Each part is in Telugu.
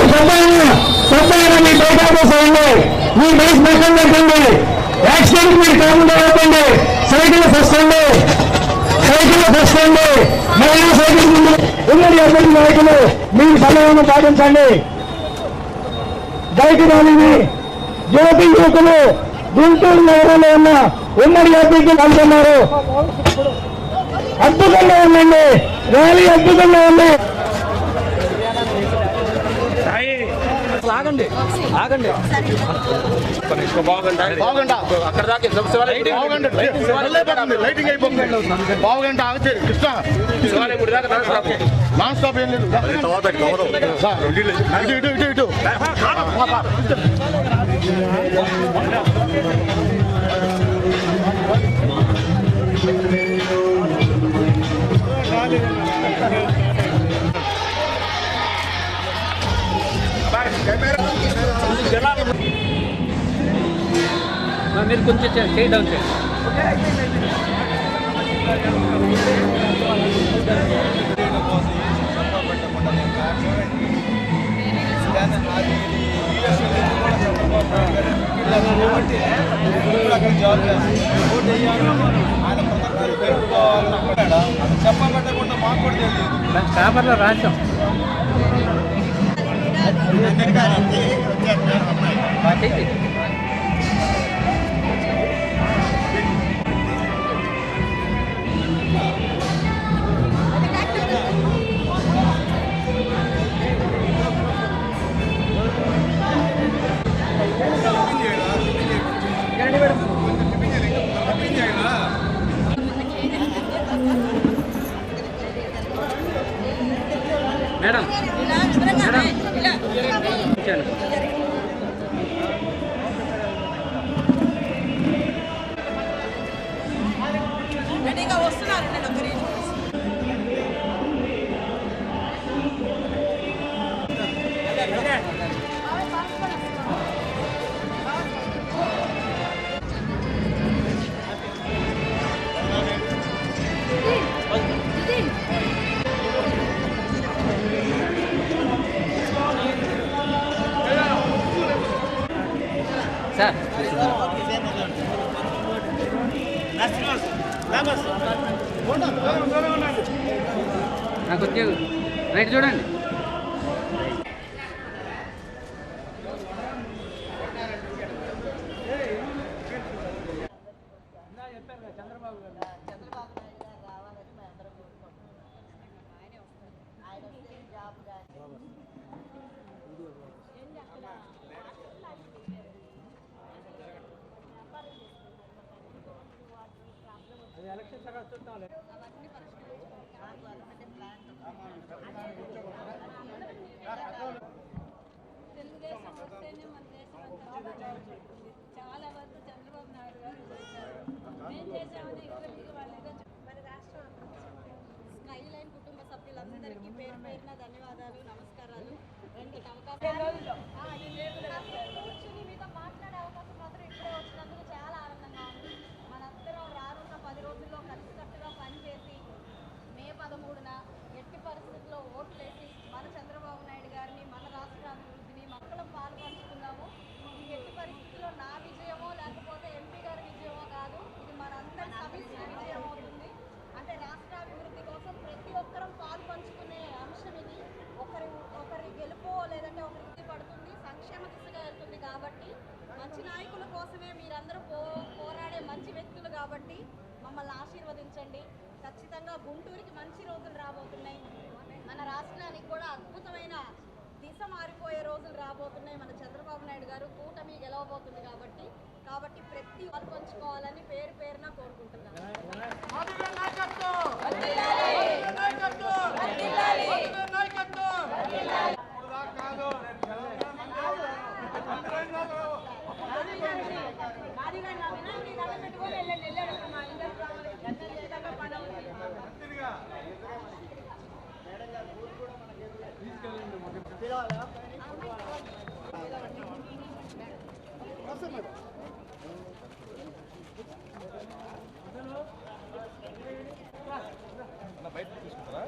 సొంతంగా సొంతంగా మీ బయట పోసండి మీ బైక్ పక్కన పెట్టండి యాక్సిడెంట్ మీరు కాకుండా పెట్టండి సైకిల్ ఫస్ట్ అండి సైకిల్ మహిళా సైకిల్ ముందు ఉమ్మడి అభ్యర్థి నాయకులు మీరు సమయాన్ని పాటించండి. బైక్ ర్యాలీని యువతి యువకులు గుంటూరు నగరంలో ఉన్న ఉమ్మడి అభ్యర్థులు వెళ్తున్నారు అద్భుతంగా ఉందండి. ర్యాలీ అద్భుతంగా ఉంది. ఆగండి. ఆగండి. బాగుంట. అక్కడ దాకా లైటింగ్ అయిపోతుంది. బాగుంట. ఆగితే కృష్ణ. నాన్ స్టాప్ ఏం లేదు. ఇటు ఇటు ఇటు మీరు కొంచెం చేయి డౌన్ చేయండి. చెప్పబెట్టకుండా మాకు కూడా తెలియదు. పేపర్లో రాసాం ఆ, చెయ్యి మేడం మేడం ఇచ్చాను किचन నాకు వచ్చే రైట్ చూడండి. ఎలక్షన్ నాయుడు గారు రావాలని మేము అందరం కోరుకుంటున్నాం ఆయనే వస్తారు ఆయన వస్తే జాబ్ కానీ ఏంటి అక్కడ అవన్నీ పరిష్కరించుకోవాలి అంటే ప్లాన్ తెలుగుదేశం వస్తేనే మన దేశం అంతా బాగుంటుంది. చాలా వరకు చంద్రబాబు నాయుడు గారు చేశారు మేము ఇద్దరికి వాళ్ళు రాష్ట్రం స్కై లైన్ కుటుంబ సభ్యులందరికీ పేరు పేరున ధన్యవాదాలు నమస్కారాలు. రెండు అవకాశం కూర్చుని మీతో మాట్లాడే అవకాశం మాత్రం ఇప్పుడే వచ్చినందుకు చాలా ఆనందంగా ఉంది. మనందరం రానున్న పది రోజుల్లో కలిసికట్టుగా పనిచేసి మే పదమూడున ఎట్టి పరిస్థితుల్లో ఓట్లేసి మన చంద్రబాబు నాయుడు గారిని మన రాష్ట్ర అభివృద్ధిని మక్కలం పాలు ఇది ఎట్టి పరిస్థితుల్లో నా విజయమో లేకపోతే ఎంపీ గారి విజయమో కాదు ఇది మనందరి సమిష్టి విజయం అవుతుంది అంటే రాష్ట్ర అభివృద్ధి కోసం ప్రతి ఒక్కరం పాలు పంచుకునే అంశం ఇది ఒకరి ఒకరి గెలుపో లేదంటే ఒకరి ఇది పడుతుంది సంక్షేమ దిశగా వెళ్తుంది కాబట్టి మంచి నాయకుల కోసమే మీరందరూ పో పోరాడే మంచి వ్యక్తులు కాబట్టి మమ్మల్ని ఆశీర్వదించండి. ఖచ్చితంగా గుంటూరుకి మంచి రోజులు రాబోతున్నాయి. మన రాష్ట్రానికి కూడా అద్భుతమైన దిశ మారిపోయే రోజులు రాబోతున్నాయి. మన చంద్రబాబు నాయుడు గారు కూటమి గెలవబోతుంది కాబట్టి కాబట్టి ప్రతి వాళ్ళు పంచుకోవాలని పేరు బయట తీసుకుంటారా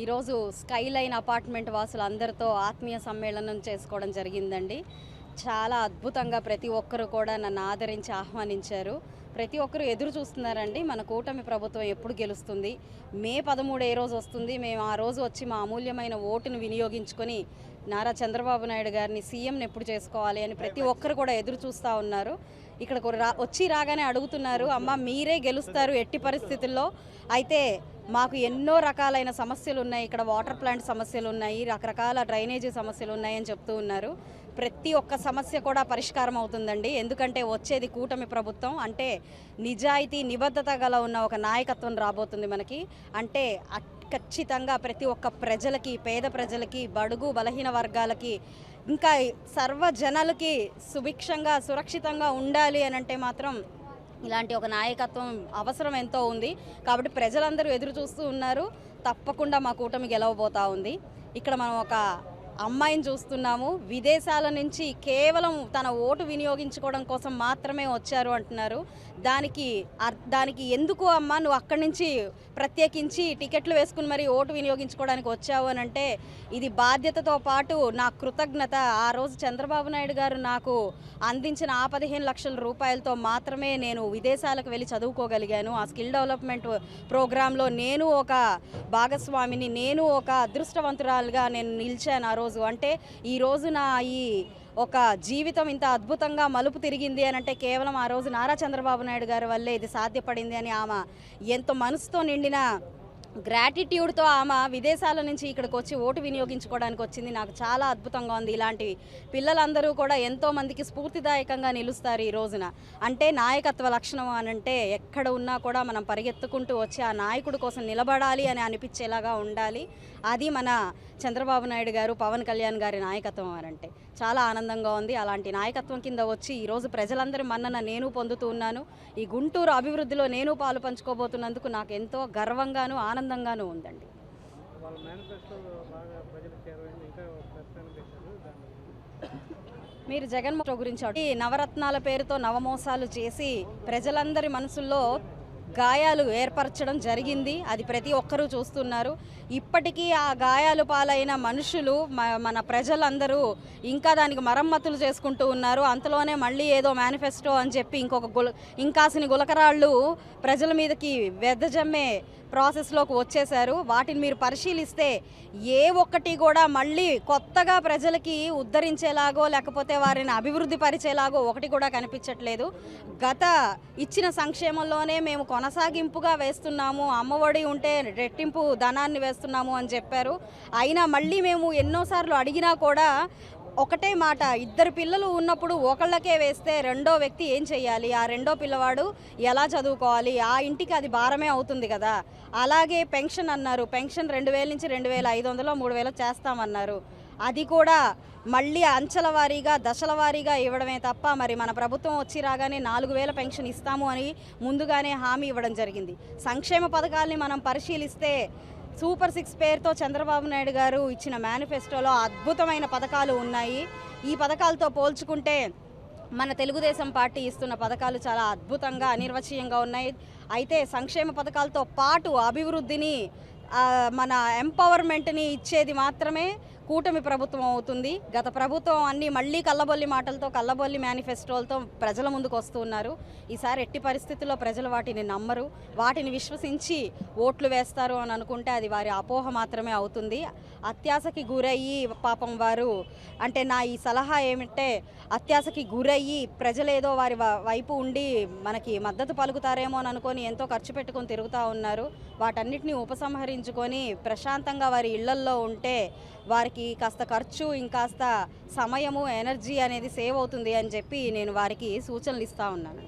ఈరోజు స్కై లైన్ అపార్ట్మెంట్ వాసులందరితో ఆత్మీయ సమ్మేళనం చేసుకోవడం జరిగిందండి. చాలా అద్భుతంగా ప్రతి ఒక్కరు కూడా నన్ను ఆదరించి ఆహ్వానించారు. ప్రతి ఒక్కరు ఎదురు చూస్తున్నారండి. మన కూటమి ప్రభుత్వం ఎప్పుడు గెలుస్తుంది? మే పదమూడు ఏ రోజు వస్తుంది. మేము ఆ రోజు వచ్చి మా అమూల్యమైన ఓటును వినియోగించుకొని నారా చంద్రబాబు నాయుడు గారిని సీఎంని ఎప్పుడు చేసుకోవాలి అని ప్రతి ఒక్కరు కూడా ఎదురు చూస్తూ ఉన్నారు. ఇక్కడ వచ్చి రాగానే అడుగుతున్నారు అమ్మ మీరే గెలుస్తారు ఎట్టి పరిస్థితుల్లో? అయితే మాకు ఎన్నో రకాలైన సమస్యలు ఉన్నాయి. ఇక్కడ వాటర్ ప్లాంట్ సమస్యలు ఉన్నాయి రకరకాల డ్రైనేజీ సమస్యలు ఉన్నాయని చెప్తూ ఉన్నారు. ప్రతి ఒక్క సమస్య కూడా పరిష్కారం అవుతుందండి. ఎందుకంటే వచ్చేది కూటమి ప్రభుత్వం. అంటే నిజాయితీ నిబద్ధత గల ఉన్న ఒక నాయకత్వం రాబోతుంది మనకి. అంటే అట్- ఖచ్చితంగా ప్రతి ఒక్క ప్రజలకి పేద ప్రజలకి బడుగు బలహీన వర్గాలకి ఇంకా సర్వజనాలకి సుభిక్షంగా సురక్షితంగా ఉండాలి అని అంటే మాత్రం ఇలాంటి ఒక నాయకత్వం అవసరం ఎంతో ఉంది. కాబట్టి ప్రజలందరూ ఎదురు చూస్తూ ఉన్నారు. తప్పకుండా మా కూటమి గెలవబోతా ఉంది. ఇక్కడ మనం ఒక అమ్మాయిని చూస్తున్నాము. విదేశాల నుంచి కేవలం తన ఓటు వినియోగించుకోవడం కోసం మాత్రమే వచ్చారు అంటున్నారు. దానికి దానికి ఎందుకు అమ్మా? నువ్వు అక్కడి నుంచి ప్రత్యేకించి టికెట్లు వేసుకుని మరి ఓటు వినియోగించుకోవడానికి వచ్చావు అని అంటే ఇది బాధ్యతతో పాటు నా కృతజ్ఞత. ఆ రోజు చంద్రబాబు నాయుడు గారు నాకు అందించిన ఆ పదిహేను లక్షల రూపాయలతో మాత్రమే నేను విదేశాలకు వెళ్ళి చదువుకోగలిగాను. ఆ స్కిల్ డెవలప్మెంట్ ప్రోగ్రాంలో నేను ఒక భాగస్వామిని నేను ఒక అదృష్టవంతురాలుగా నేను నిలిచాను ఆ రోజు. అంటే ఈ రోజు నా ఈ ఒక జీవితం ఇంత అద్భుతంగా మలుపు తిరిగింది అని అంటే కేవలం ఆ రోజు నారా చంద్రబాబు నాయుడు గారి వల్లే ఇది సాధ్యపడింది అని ఆమె ఎంతో మనసుతో నిండిన గ్రాటిట్యూడ్తో ఆమె విదేశాల నుంచి ఇక్కడికి వచ్చి ఓటు వినియోగించుకోవడానికి వచ్చింది. నాకు చాలా అద్భుతంగా ఉంది. ఇలాంటి పిల్లలందరూ కూడా ఎంతో మందికి స్ఫూర్తిదాయకంగా నిలుస్తారు ఈ రోజున. అంటే నాయకత్వ లక్షణం అని అంటే ఎక్కడ ఉన్నా కూడా మనం పరిగెత్తుకుంటూ వచ్చి ఆ నాయకుడు కోసం నిలబడాలి అని అనిపించేలాగా ఉండాలి. అది మన చంద్రబాబు నాయుడు గారు పవన్ కళ్యాణ్ గారి నాయకత్వం అని అంటే. చాలా ఆనందంగా ఉంది. అలాంటి నాయకత్వం కింద వచ్చి ఈరోజు ప్రజలందరి మన్నన నేను పొందుతూ ఉన్నాను. ఈ గుంటూరు అభివృద్ధిలో నేను పాలు పంచుకోబోతున్నందుకు నాకు ఎంతో గర్వంగాను ఆనందంగాను ఉందండి. మీరు జగన్మోహన్ గురించి నవరత్నాల పేరుతో నవమోసాలు చేసి ప్రజలందరి మనసుల్లో గాయాలు ఏర్పరచడం జరిగింది. అది ప్రతి ఒక్కరూ చూస్తున్నారు. ఇప్పటికీ ఆ గాయాలు పాలైన మనుషులు మ- మన ప్రజలందరూ ఇంకా దానికి మరమ్మతులు చేసుకుంటూ ఉన్నారు. అంతలోనే మళ్ళీ ఏదో మేనిఫెస్టో అని చెప్పి ఇంకొక గుల ఇంకాసిని గులకరాళ్ళు ప్రజల మీదకి వెదజమ్మే ప్రాసెస్లోకి వచ్చేశారు. వాటిని మీరు పరిశీలిస్తే ఏ ఒక్కటి కూడా మళ్ళీ కొత్తగా ప్రజలకి ఉద్ధరించేలాగో లేకపోతే వారిని అభివృద్ధి పరిచేలాగో ఒకటి కూడా కనిపించట్లేదు. గత ఇచ్చిన సంక్షేమంలోనే మేము కొనసాగింపుగా వేస్తున్నాము అమ్మఒడి ఉంటే రెట్టింపు ధనాన్ని వేస్తున్నాము అని చెప్పారు. అయినా మళ్ళీ మేము ఎన్నోసార్లు అడిగినా కూడా ఒకటే మాట ఇద్దరు పిల్లలు ఉన్నప్పుడు ఒకళ్ళకే వేస్తే రెండో వ్యక్తి ఏం చేయాలి ఆ రెండో పిల్లవాడు ఎలా చదువుకోవాలి? ఆ ఇంటికి అది భారమే అవుతుంది కదా. అలాగే పెన్షన్ అన్నారు. పెన్షన్ రెండు వేల నుంచి రెండు వేల ఐదు వందలు మూడు వేలు చేస్తామన్నారు. అది కూడా మళ్ళీ అంచెల వారీగా దశల వారీగా ఇవ్వడమే తప్ప మరి మన ప్రభుత్వం వచ్చి రాగానే నాలుగు వేల పెన్షన్ ఇస్తాము అని ముందుగానే హామీ ఇవ్వడం జరిగింది. సంక్షేమ పథకాల్ని మనం పరిశీలిస్తే సూపర్ సిక్స్ పేరుతో చంద్రబాబు నాయుడు గారు ఇచ్చిన మేనిఫెస్టోలో అద్భుతమైన పథకాలు ఉన్నాయి. ఈ పథకాలతో పోల్చుకుంటే మన తెలుగుదేశం పార్టీ ఇస్తున్న పథకాలు చాలా అద్భుతంగా అనిర్వచనీయంగా ఉన్నాయి. అయితే సంక్షేమ పథకాలతో పాటు అభివృద్ధిని మన ఎంపవర్మెంట్ని ఇచ్చేది మాత్రమే కూటమి ప్రభుత్వం అవుతుంది. గత ప్రభుత్వం అన్ని మళ్ళీ కల్లబొల్లి మాటలతో కల్లబొల్లి మేనిఫెస్టోలతో ప్రజల ముందుకు వస్తూ ఉన్నారు. ఈసారి ఎట్టి పరిస్థితుల్లో ప్రజలు వాటిని నమ్మరు. వాటిని విశ్వసించి ఓట్లు వేస్తారు అని అనుకుంటే అది వారి అపోహ మాత్రమే అవుతుంది. అత్యాశకి గురయ్యి పాపం వారు. అంటే నా ఈ సలహా ఏమిటంటే అత్యాశకి గురయ్యి ప్రజలేదో వారి వైపు ఉండి మనకి మద్దతు పలుకుతారేమో అని అనుకొని ఎంతో ఖర్చు పెట్టుకొని తిరుగుతూ ఉన్నారు. వాటన్నిటిని ఉపసంహరించుకొని ప్రశాంతంగా వారి ఇళ్ళల్లో ఉంటే వారికి కాస్త ఖర్చు ఇంకాస్త సమయము ఎనర్జీ అనేది సేవ్ అవుతుంది అని చెప్పి నేను వారికి సూచనలు ఇస్తూ ఉన్నాను